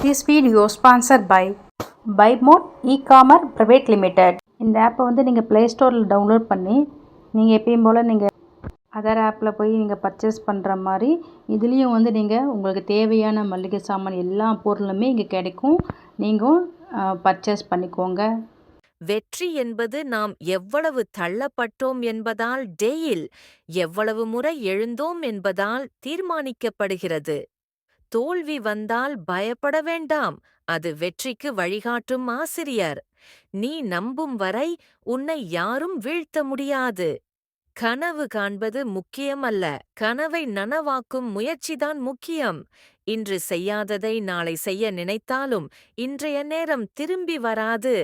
This video sponsor by Buymote e commerce private limited இந்த ஆப்பை வந்து நீங்கள் ப்ளே ஸ்டோரில் டவுன்லோட் பண்ணி நீங்கள் எப்பயும் போல் நீங்கள் அதர் ஆப்பில் போய் நீங்கள் பர்ச்சேஸ் பண்ணுற மாதிரி இதுலேயும் வந்து நீங்கள் உங்களுக்கு தேவையான மளிகை சாமான் எல்லா பொருளுமே இங்கே கிடைக்கும். நீங்கள் பர்ச்சேஸ் பண்ணிக்கோங்க. வெற்றி என்பது நாம் எவ்வளவு தள்ளப்பட்டோம் என்பதால் டேயில் எவ்வளவு முறை எழுந்தோம் என்பதால் தீர்மானிக்கப்படுகிறது. தோல்வி வந்தால் பயப்பட வேண்டாம். அது வெற்றிக்கு வழிகாட்டும் ஆசிரியர். நீ நம்பும் வரை உன்னை யாரும் வீழ்த்த முடியாது. கனவு காண்பது முக்கியமல்ல. கனவை நனவாக்கும் முயற்சிதான் முக்கியம். இன்று செய்யாததை நாளை செய்ய நினைத்தாலும் இன்றைய நேரம் திரும்பி வராது.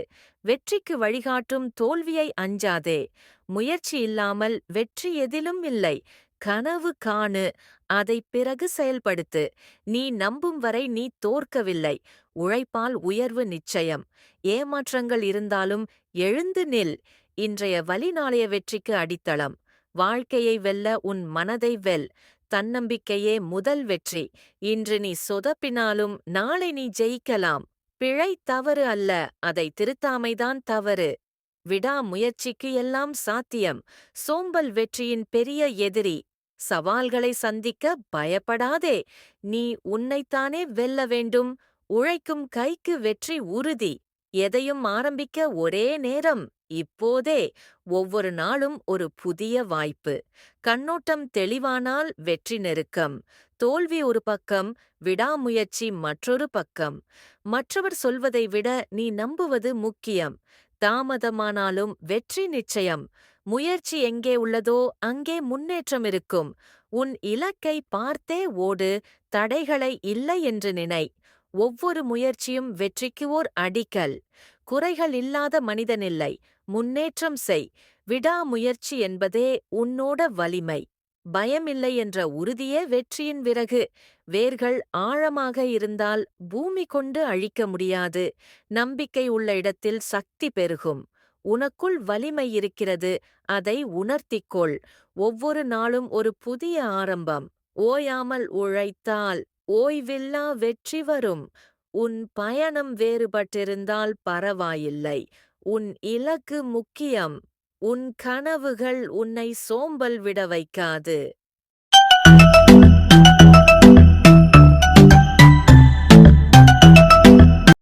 வெற்றிக்கு வழிகாட்டும் தோல்வியை அஞ்சாதே. முயற்சி இல்லாமல் வெற்றி எதிலும் இல்லை. கனவு காணு அதை பிறகு செயல்படுத்து. நீ நம்பும் வரை நீ தோற்கவில்லை. உழைப்பால் உயர்வு நிச்சயம். ஏமாற்றங்கள் இருந்தாலும் எழுந்து நில். இன்றைய வழிநாளைய வெற்றிக்கு அடித்தளம். வாழ்க்கையை வெல்ல உன் மனதை வெல். தன்னம்பிக்கையே முதல் வெற்றி. இன்று நீ சொதப்பினாலும் நாளை நீ ஜெயிக்கலாம். பிழை தவறு அல்ல. அதை திருத்தாமைதான் தவறு. விடாமுயற்சிக்கு எல்லாம் சாத்தியம். சோம்பல் வெற்றியின் பெரிய எதிரி. சவால்களை சந்திக்க பயப்படாதே. நீ உன்னைத்தானே வெல்ல வேண்டும். உழைக்கும் கைக்கு வெற்றி உறுதி. எதையும் ஆரம்பிக்க ஒரே நேரம். இப்போதே. ஒவ்வொரு நாளும் ஒரு புதிய வாய்ப்பு. கண்ணோட்டம் தெளிவானால் வெற்றி நெருக்கம். தோல்வி ஒரு பக்கம் விடாமுயற்சி மற்றொரு பக்கம். மற்றவர் சொல்வதை விட நீ நம்புவது முக்கியம். தாமதமானாலும் வெற்றி நிச்சயம். முயற்சி எங்கே உள்ளதோ அங்கே முன்னேற்றம் இருக்கும். உன் இலக்கை பார்த்தே ஓடு தடைகளை இல்லை என்று நினை. ஒவ்வொரு முயற்சியும் வெற்றிக்கு ஓர் அடிக்கல். குறைகள் இல்லாத மனிதனில்லை முன்னேற்றம் செய். விடாமுயற்சி என்பதே உன்னோட வலிமை. பயமில்லை என்ற உறுதியே வெற்றியின் விறகு. வேர்கள் ஆழமாக இருந்தால் பூமி கொண்டு அழிக்க முடியாது. நம்பிக்கை உள்ள இடத்தில் சக்தி பெருகும். உனக்குள் வலிமை இருக்கிறது. அதை உணர்த்திக்கொள். ஒவ்வொரு நாளும் ஒரு புதிய ஆரம்பம். ஓயாமல் உழைத்தால் ஓய்வில்லா வெற்றி வரும். உன் பயணம் வேறுபட்டிருந்தால் பரவாயில்லை. உன் இலக்கு முக்கியம். உன் கனவுகள் உன்னை சோம்பல் விட வைக்காது.